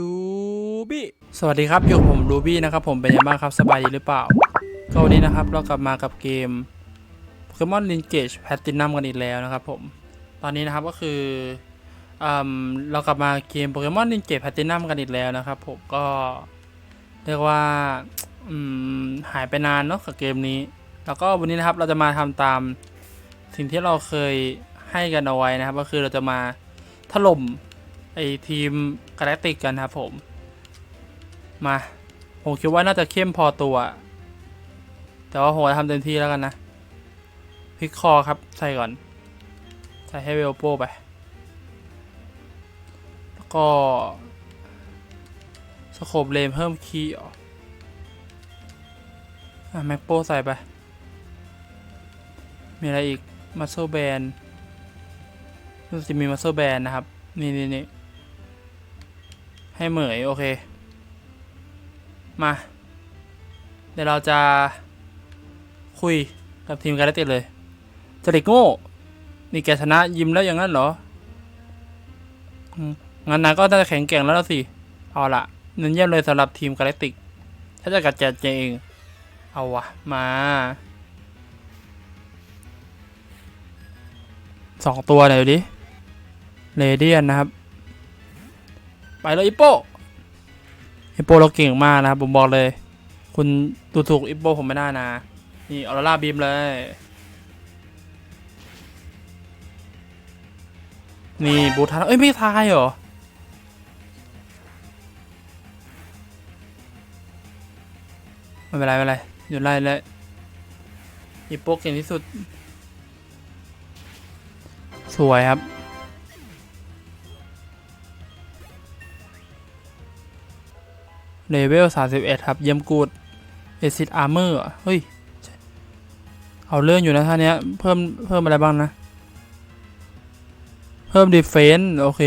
รูบี้สวัสดีครับอยู่กับผมรูบี้นะครับผมเป็นยังไงบ้างครับสบายดีหรือเปล่า ก็วันนี้นะครับเรากลับมากับเกม Pokemon Linkage Platinum กันอีกแล้วนะครับผมตอนนี้นะครับก็คืออืมเรากลับมาเกม Pokemon Linkage Platinum กันอีกแล้วนะครับผมก็เรียกว่าหายไปนานเนาะกับเกมนี้ แล้วก็วันนี้นะครับเราจะมาทำตามสิ่งที่เราเคยให้กันเอาไว้นะครับ ก็คือเราจะมาถล่มไอทีมาแล็กติกกันครับผม มา ผมคิดว่าน่าจะเข้มพอตัว แต่ว่าผมจะทำเต็มที่แล้วกันนะพลิกคอครับ ใส่ก่อน ใส่ให้เวลโปไป แล้วก็สโคบเลมเพิ่มคีย์ออะแม็กโปใส่ไป มีอะไรอีกมัสเซแบนรู้สึกจะมีมัสเซแบนนะครับ นี่นี่นี่ ให้เหมยโอเค มา เดี๋ยวเราจะคุยกับทีมการติดเลยจริกโง่ นี่แกชนะยิมแล้วอย่างนั้นเหรอ งั้นนายก็น่าจะแข็งแกร่งแล้วละสิ เอาละนั่นเยี่ยมเลยสำหรับทีมกาแล็กติก ถ้าจะกัดแจดเอง เอาวะ มาสองตัวหน่อยวดิเรเดียนนะครับ ไปเลยอิปโปอิปโปเราเก่งมากนะครับผมบอกเลย คุณดูถูกอิปโปผมไม่ได้นะ นี่ออร่าบีมเลย นี่บูทานเอ้ย ไม่ทายเหรอไม่เป็นไรไม่เป็นไรหยุดไล่เลยอิปโปเก่งที่สุด สวยครับ เลเวล 31 ครับ เยี่ยมกูดเอซิดอาร์เมอร์เฮ้ย เอาเรื่องอยู่นะท่านี้เพิ่มเพิ่มอะไรบ้างนะ เพิ่มดีเฟนส์โอเค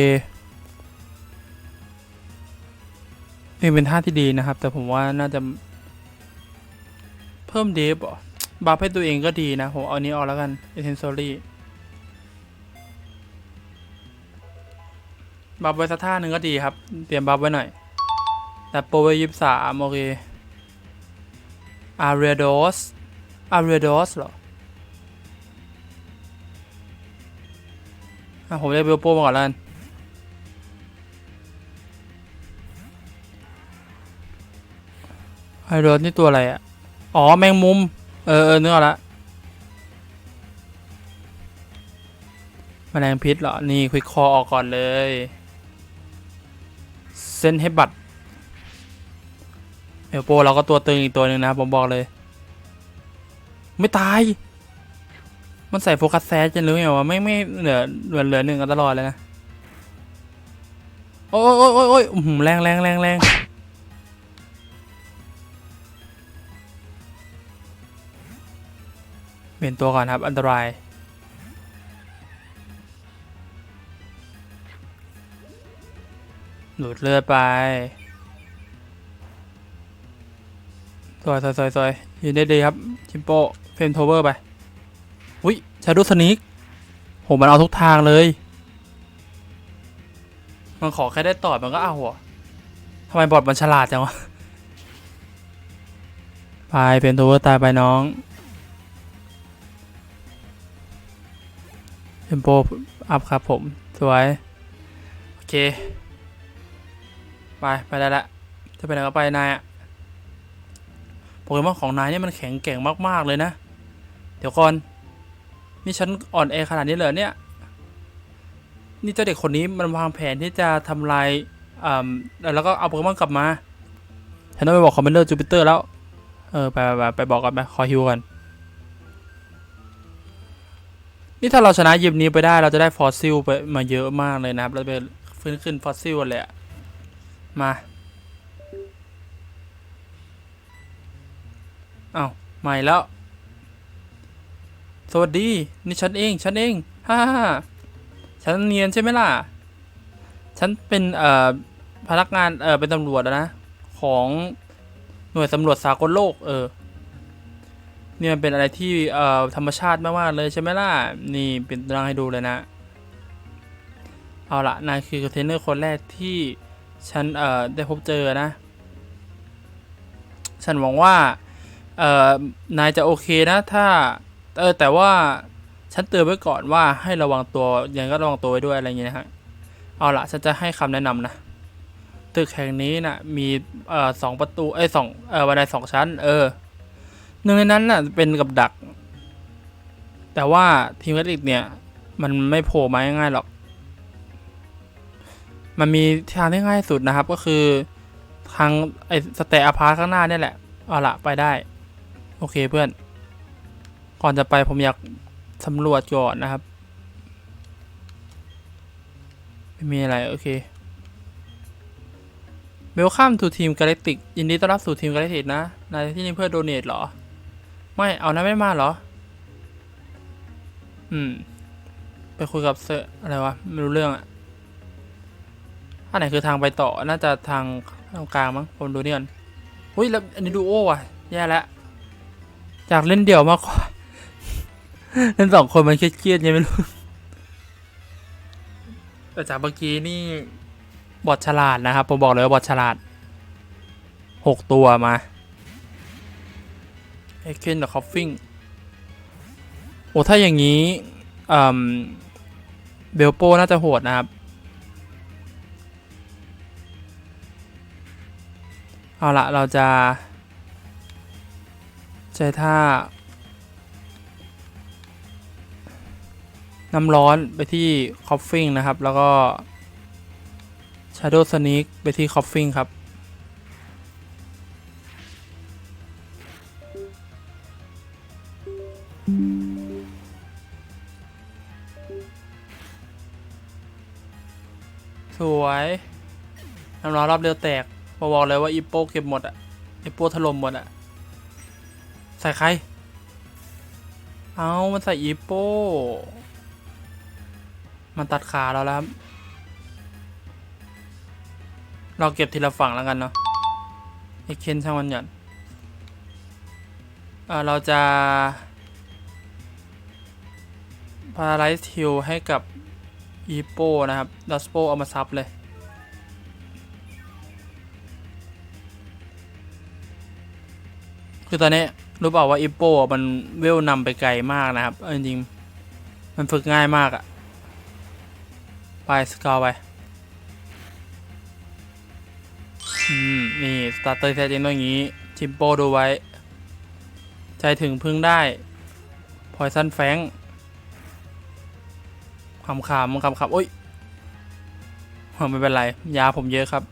นี่เป็นท่าที่ดีนะครับ แต่ผมว่าน่าจะ เพิ่มเดฟบัฟให้ตัวเองก็ดีนะ ผมเอานี้ออกแล้วกันเอเทนซอรี่บัฟไว้สักท่าหนึ่งก็ดีครับ เตรียมบัฟไว้หน่อย แต่โปรไว้ยี่สามโอเคอารีโดสอารีโดสเหรออะผมเรียกเบลโปมาก่อนแล้วกันอรีโดสนี่ตัวอะไรอะ อ๋อ แมงมุม เออเออนึกออกละแมลงพิษเหรอ นี่ควิกคอออกก่อนเลย เส้นให้บัตร ลโปเราก็ตัวตึงอีกตัวหนึ่งนะครับผมบอกเลย ไม่ตาย มันใส่โฟกัสแซดจะรู้ไงว่าไม่ไม่เหลือเหลือเหลือหนึ่งกันตลอดเลยนะโอ้ยโอ้ยโอ้ยโอ้ยอื้อหือแรงแรงแรงแรงเปลี่ยนตัวก่อนครับ อันตรายหลุดเลือดไป สวยสวยสวยสวยยืนได้ดีครับชิมโปเฟรมโทเวอร์ไปอุ้ยชาดูสนิกโหมันเอาทุกทางเลย มันขอแค่ได้ตอดมันก็เอาหัวทำไมบอดมันฉลาดจังวะไปเฟรมโทเวอร์ตายไปน้องชิมโปอัพครับผม สวย โอเค ไป ไปได้ละจะไปไหนก็ไปนายอะ โปเกมอนของนายเนี่ยมันแข็งแกร่งมากๆเลยนะ เดี๋ยวก่อน นี่ฉันอ่อนแอขนาดนี้เลยเนี่ย นี่เจ้าเด็กคนนี้มันวางแผนที่จะทำลายอ่าแล้วก็เอาโปเกมอนกลับมา ฉันต้องไปบอกคอมเมนเดอร์จูปิเตอร์แล้ว เออไปไปไปไปบอกกันไปขอฮิวกันนี่ถ้าเราชนะยิมนี้ไปได้เราจะได้ฟอสซิลไปมาเยอะมากเลยนะครับ เราจะไปฟื้นขึ้นฟอสซิลกันเลยอะมา อ้าวใหม่แล้ว สวัสดี นี่ฉันเอง ฉันเองฮ่าฮ่าฮ่าฉันเนียนใช่ไหมล่ะ ฉันเป็นเอ่อพนักงานเอ่อเป็นตำรวจนะ ของหน่วยสำรวจสากลโลก เออนี่มันเป็นอะไรที่เอ่อธรรมชาติมากๆเลยใช่ไหมล่ะ นี่เป็นตารางให้ดูเลยนะ เอาละนายคือคอนเทนเนอร์คนแรกที่ฉันเอ่อได้พบเจอนะ ฉันหวังว่า เอ่อนายจะโอเคนะ ถ้าเออแต่ว่าฉันเตือนไว้ก่อนว่าให้ระวังตัวยังก็ระวังตัวไว้ด้วยอะไรเงี้ยนะฮะเอาละฉันจะให้คำแนะนำนะตึกแห่งนี้น่ะมีเอ่อสองประตูเอ้สองเอ่อบันไดสองชั้น เออหนึ่งในนั้นน่ะเป็นกับดัก แต่ว่าทีมเวลิกเนี่ย มันไม่โผล่มาง่ายๆหรอก มันมีทางที่ง่ายสุดนะครับ ก็คือทางไอ้สเตอพาร์ข้างหน้าเนี่ยแหละ เอาละไปได้ โอเคเพื่อน ก่อนจะไปผมอยากสำรวจก่อนนะครับ ไม่มีอะไรโอเค Welcome to Team Galactic ยินดีต้อนรับสู่ทีม Galactic นะนายที่นี่เพื่อโดเนทเหรอ ไม่เอานะไม่มาเหรอ อืม ไปคุยกับเซอร์อะไรวะ ไม่รู้เรื่องอะอันไหนคือทางไปต่อ น่าจะทางตรงกลางมั้งผมดูนี่ก่อนอุ้ยแล้วอันนี้ดูโอ้ว่ะ แย่แล้ว จากเล่นเดี่ยวมากกว่าเล่นสองคนมันเครียดๆยังไม่รู้แต่จากเมื่อกี้นี่บอดฉลาดนะครับ ผมบอกเลยว่าบอดฉลาดหกตัวมาเอเคนกับคอฟฟิงโอ้ถ้าอย่างนี้อืมเบลโปน่าจะโหดนะครับ เอาละเราจะ ใช้ท่า น้ำร้อนไปที่คอฟฟิงนะครับ แล้วก็ Shadow Sneak ไปที่คอฟฟิงครับ สวย น้ำร้อนรอบเรือแตกบอกบอกเลยว่าอีโป้เก็บหมดอะอีโป้ถล่มหมดอะ ใส่ใคร เอามันใส่อีโป้ มันตัดขาเราแล้วครับ เราเก็บทีละฝั่งแล้วกันเนาะไอเคนช่างมันหย่อนเอเราจะพาราไลซ์ฮิลให้กับอีโป้นะครับดัสโปเอามาซับเลยคือตอนนี้ รู้เปล่าว่าอีโปมันเวลนำไปไกลมากนะครับเอาจริงๆมันฝึกง่ายมากอะไปสกาวไป อืม นี่สตาร์เตอร์แท้จริงต้องอย่างนี้ ชิมโปดูไว้ ใจถึงพึ่งได้พอยซันแฟงขำขำขำขำโอ้ยไม่เป็นไร ยาผมเยอะครับ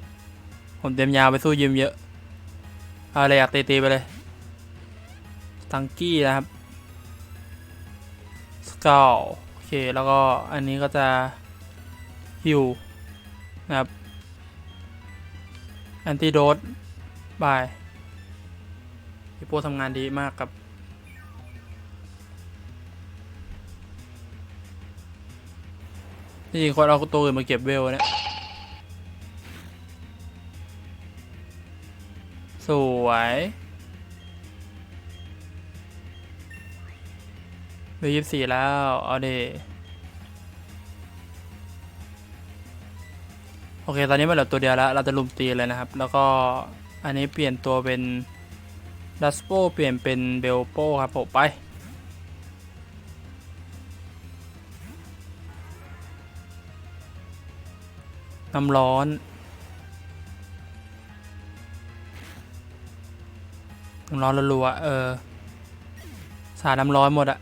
ผมเต็มยาไปสู้ยิมเยอะ เอาเลยอยากตีตีไปเลย ตังกี้นะครับสกาลโอเค แล้วก็อันนี้ก็จะฮิวนะครับแอนติโดสบายพี่โปทำงานดีมากครับจริงๆคนเอาตัวอื่นมาเก็บเวลเนี่ยสวย เบลยี่สิบสี่แล้ว เอาเดโอเค ตอนนี้มันเหลือตัวเดียวแล้ว เราจะลุมตีเลยนะครับ แล้วก็อันนี้เปลี่ยนตัวเป็นดัสโปเปลี่ยนเป็นเบลโปครับผมไป น้ำร้อนน้ำร้อนรัวๆเออ สาดน้ำร้อนหมดอะ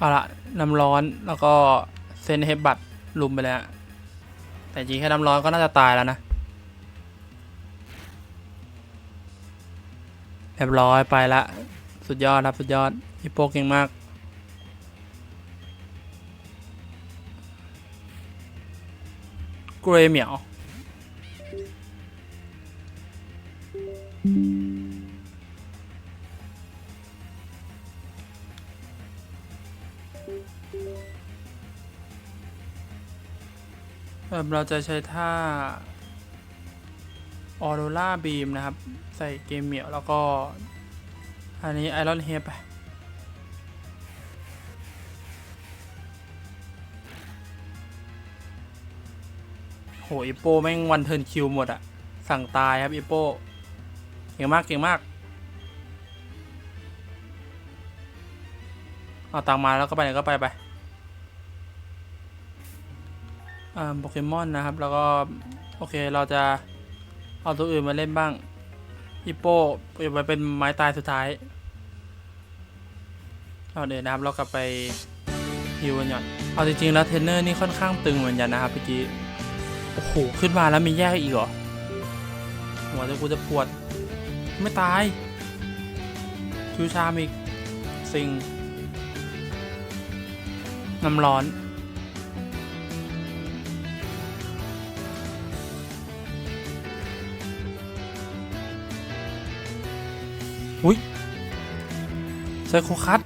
เอาละน้ำร้อนแล้วก็เซนเฮบัตลุมไปแล้ว แต่จริงแค่น้ำร้อนก็น่าจะตายแล้วนะเรียบร้อยไปละสุดยอดครับสุดยอดฮิปโปเก่งมากเกรเหมียว เราจะใช้ท่าออโรล่าบีมนะครับ ใส่เกมเหมียวแล้วก็ อันนี้ไอรอนเฮดไปโหอีโป้แม่งวันเทิร์นคิวหมดอะสั่งตายครับอีโป้เก่งมากเก่งมากเอาตังมาแล้วก็ไปไหนก็ไปไป โปเกมอนนะครับ แล้วก็โอเคเราจะเอาตัวอื่นมาเล่นบ้างอีโปจะไปเป็นไม้ตายสุดท้ายเอาเดี๋ยวนะครับเรากลับไปฮิวกันก่อนเอาจริงๆแล้วเทนเนอร์นี่ค่อนข้างตึงเหมือนกันนะครับเมื่อกี้โอ้โหขึ้นมาแล้วมีแยกอีกเหรอหัวจะกูจะปวด ไม่ตายชูชามอีกสิงน้ำร้อน อุ้ยไซโคคัส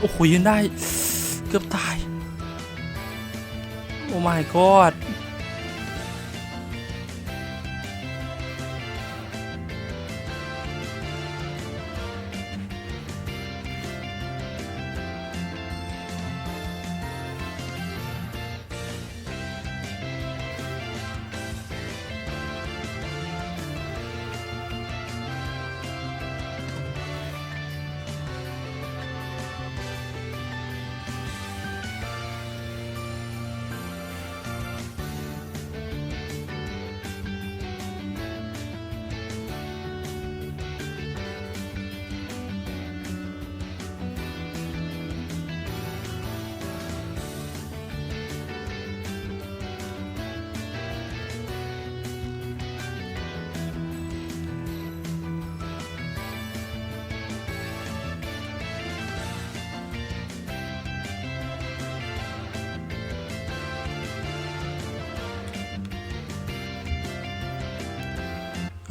โอ้โหยืนได้ เกือบตาย โอ้ my god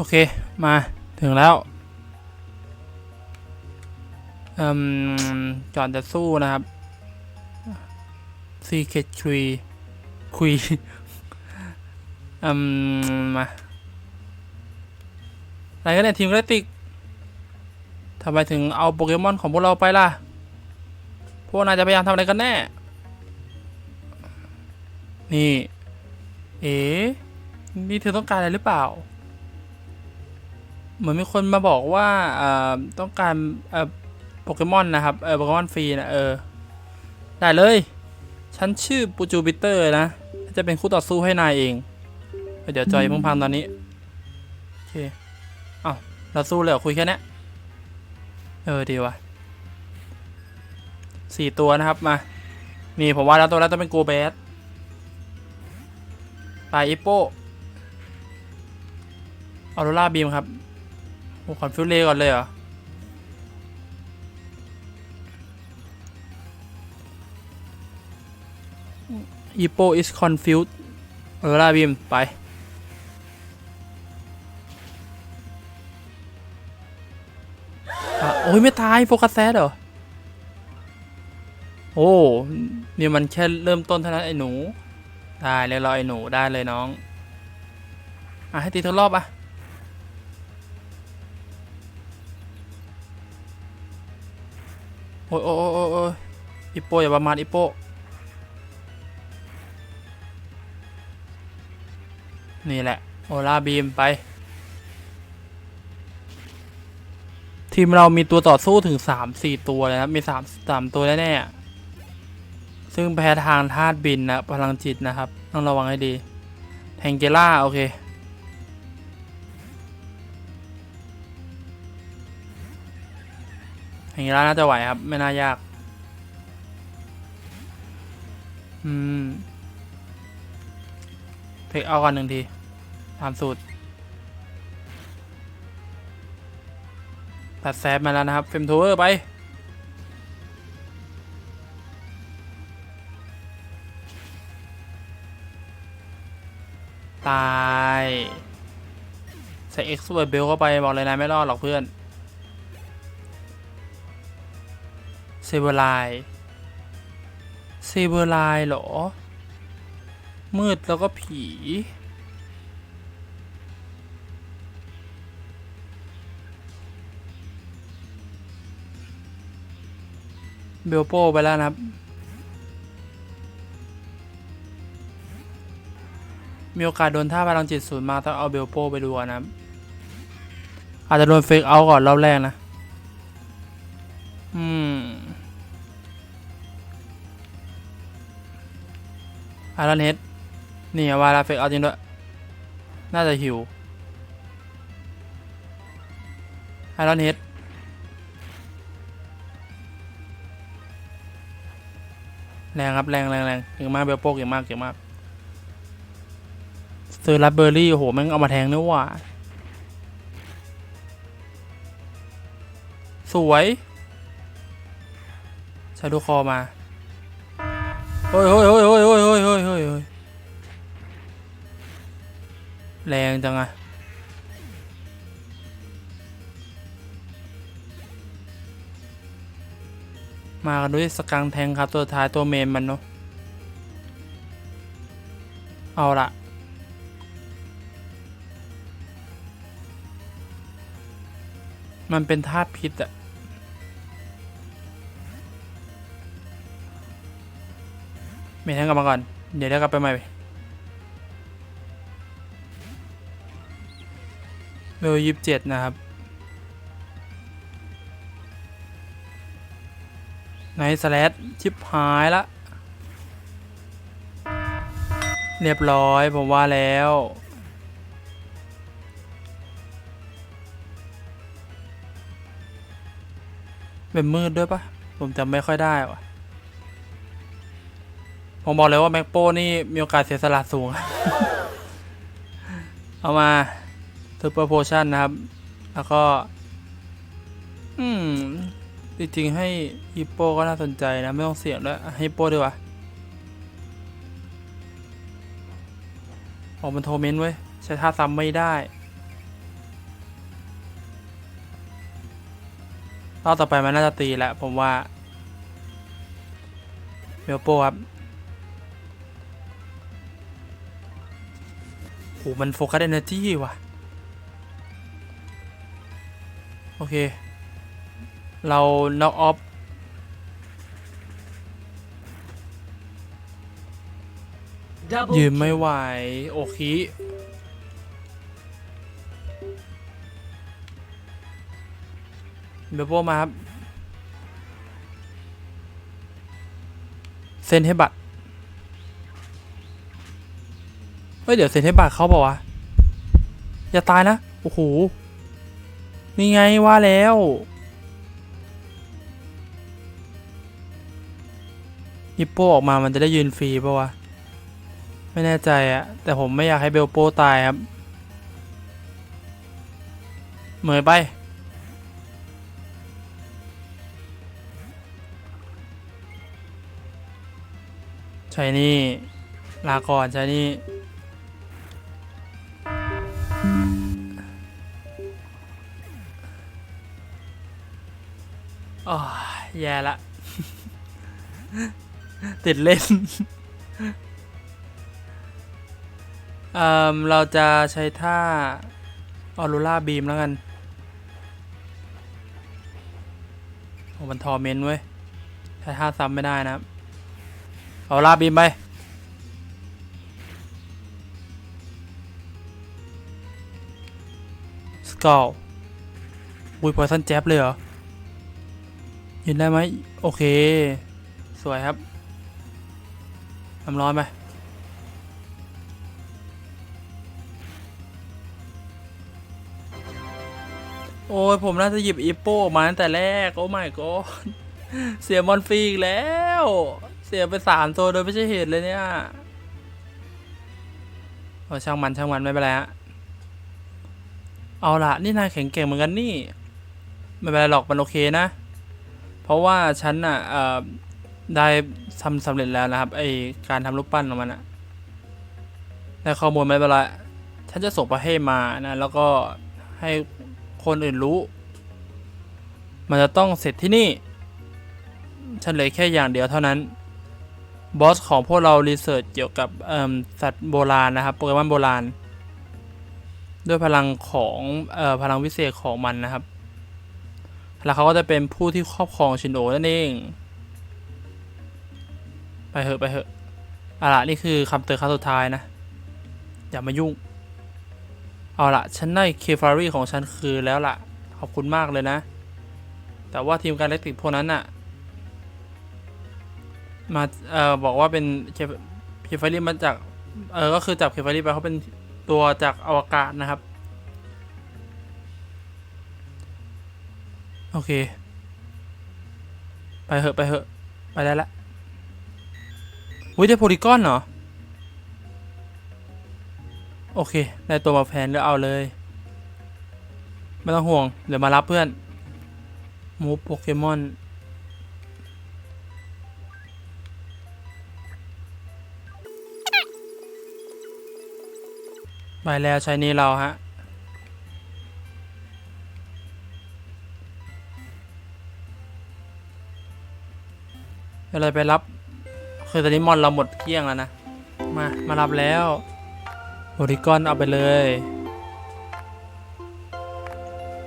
โอเค มาถึงแล้วอืมก่อนจะสู้นะครับ Secret Tree คุยอืมมาอะไรกันเนี่ยทีมกระติกทำไมถึงเอาโปเกมอนของพวกเราไปล่ะ พวกนายจะพยายามทำอะไรกันแน่ นี่ เอ๋นี่เธอต้องการอะไรหรือเปล่า เหมือนมีคนมาบอกว่าเอ่อต้องการเอ่อโปเกมอนนะครับเออโปเกมอนฟรีนะเออได้เลย ฉันชื่อปูจูปิเตอร์นะ จะเป็นคู่ต่อสู้ให้นายเอง เดี๋ยวจอยเพิ่งพังตอนนี้ โอเคเอ้าเราสู้เลยเหรอคุยแค่เนี้ยเออ ดีว่ะสี่ตัวนะครับมา นี่ผมว่าแล้วตัวแรกต้องเป็นโกเบสไปอีโปออโรราบีมครับ โอ้คอนฟิวเลก่อนเลยเหรอ อีโป is confused เออลาบีม ไป โอ้ย ไม่ตาย โฟกัสแซดเหรอ โอ้นี่มันแค่เริ่มต้นเท่านั้น ไอ้หนู ได้เลยรอไอ้หนูได้เลยน้อง อะ ให้ตีทั้งรอบอะ โอ้ยโอ้ยโอ้ยโอ้ยอิโปอย่าประมาทอิโปนี่แหละ โอลาบีมไป ทีมเรามีตัวต่อสู้ถึงสามสี่ตัวเลยนะครับ มีสามสามตัวแน่ๆซึ่งแพ้ทางธาตุบินนะพลังจิตนะครับ ต้องระวังให้ดี แทงเกล่า โอเค แทงเกล่าน่าจะไหวครับ ไม่น่ายาก อืม เทคเอากันหนึ่งทีตามสูตร ตัดแซฟมาแล้วนะครับ เฟมทเวร์ไปตายใส่เอ็กซ์เวิร์เบลเข้าไป บอกเลยนายไม่รอดหรอกเพื่อน เซเบอร์ไลเซเบอร์ไลเหรอ มืดแล้วก็ผี เบลโปไปแล้วนะครับ มีโอกาสโดนท่าพลังจิตศูนย์มาต้องเอาเบลโปไปดูนะครับ อาจจะโดนเฟกเอาก่อนรอบแรกนะ ไอรอนเฮดนี่วาลาเฟกเอาจริงด้วย น่าจะหิวไอรอนเฮดแรงครับ แรงแรงแรงเก่งมากเบลโปเก่งมากเก่งมากซื้อรับเบอร์รี่โอ้โหแม่งเอามาแทงนี่ว่า สวยใช้ดูคอมา เฮ้ยเฮ้ยเฮ้ยเฮ้ยเฮ้ยเฮ้ยเฮ้ยเฮ้ยเฮ้ยแรงจังอะมากันด้วยสกังแทงครับตัวท้ายตัวเมนมันเนาะเอาละมันเป็นธาตุพิษอะ เมทันกลับมาก่อน เดี๋ยวได้กลับไปใหม่เบลยิบเจ็ดนะครับไนสแลดชิปหายละ เรียบร้อยผมว่าแล้ว เป็นมืดด้วยปะผมจำไม่ค่อยได้ว่ะ ผมบอกเลยว่าแม็กโป้นี่มีโอกาสเสียสละสูง เอามาทูเปอร์โพชั่นนะครับ แล้วก็ อืม จริงๆให้ฮิปโปก็น่าสนใจนะ ไม่ต้องเสี่ยงด้วยให้ฮิปโปดีกว่าออกมันโทเมนต์เว้ย ใช้ท่าซ้ำไม่ได้รอบต่อไปมันน่าจะตีแหละผมว่าเบลโปครับ โหมันโฟกัสเอเนอร์จีว่ะ โอเค เราน็อกออฟ Double ยืนไม่ไหว โอเคเบลโปมาครับ เซ็นให้บัตร เฮ้ย เดี๋ยวเซ็นให้บัตรเขาบอกว่าอย่าตายนะ โอ้โห นี่ไงว่าแล้ว ฮิปโปออกมามันจะได้ยืนฟรีป่าวะ ไม่แน่ใจอะแต่ผมไม่อยากให้เบลโปตายครับ เหมยไปใช่นี่ลาก่อนใช่นี่ อ๋อแย่ละ ติดเล่น เอ่อ เราจะใช้ท่าออรูล่าบีมแล้วกันโอ้มันทอเมนเว้ย ใช้ท่าซ้ำไม่ได้นะครับออรูล่าบีมไปสกอลบุยพอยซันแจ๊บเลยเหรอ ยินได้ไหมโอเค สวยครับน้ำร้อนไปโอ้ยผมน่าจะหยิบอีโป้ออกมาตั้งแต่แรก โอ้ไม่ก็เสียมอนฟรีอีกแล้ว เสียไปสามตัวโดยไม่ใช่เหตุเลยเนี่ยโอ้ช่างมันช่างมันไม่เป็นไรฮะเอาละนี่นายแข็งแกร่งเหมือนกันนี่ ไม่เป็นไรหรอกมันโอเคนะ เพราะว่าฉันอะได้ทำสำเร็จแล้วนะครับไอการทำรูปปั้นของมันอะได้ข้อมูลม่เป็นไรฉันจะส่งไปให้มานะแล้วก็ให้คนอื่นรู้ มันจะต้องเสร็จที่นี่ ฉันเลือแค่อย่างเดียวเท่านั้นบอสของพวกเรารีเสิร์ชเกี่ยวกับสัตว์โบราณนะครับโปเกมอนโบราณ ด้วยพลังของอพลังวิเศษของมันนะครับ แล้วเขาก็จะเป็นผู้ที่ครอบครองชินโอนั่นเอง ไปเหอะไปเหอะเอาล่ะนี่คือคำเตือนครั้งสุดท้ายนะ อย่ามายุ่ง เอาละฉันได้เคฟารีของฉันคืนแล้วล่ะ ขอบคุณมากเลยนะ แต่ว่าทีมการเล็กติกพวกนั้นน่ะมาเอ่อบอกว่าเป็นเคฟารีมาจาก เออก็คือจับเคฟารีไปเขาเป็นตัวจากอวกาศนะครับ โอเค ไปเหอะไปเหอะ ไปได้ละอุ้ยได้โพลีกอนเหรอ โอเค ได้ตัวมาแพนแล้วเอาเลย ไม่ต้องห่วง เดี๋ยวมารับเพื่อน มูฟโปเกมอนไปแล้วใช้นี้เราฮะ อะไรไปรับ คือตอนนี้มอนเราหมดเกลี้ยงแล้วนะ มา มารับแล้วโอริกอนเอาไปเลย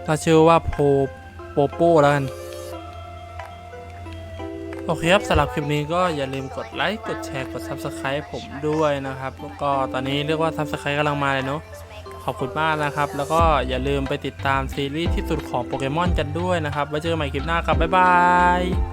เราชื่อว่าโพโปโป้แล้วกัน โอเคครับสำหรับคลิปนี้ก็อย่าลืมกดไลค์ กดแชร์ กด Subscribe ผมด้วยนะครับ แล้วก็ตอนนี้เรียกว่า Subscribe กำลังมาเลยเนาะ ขอบคุณมากนะครับ แล้วก็อย่าลืมไปติดตามซีรีส์ที่สุดของโปเกมอนกันด้วยนะครับ ไว้เจอกันใหม่คลิปหน้าครับ บ๊ายบาย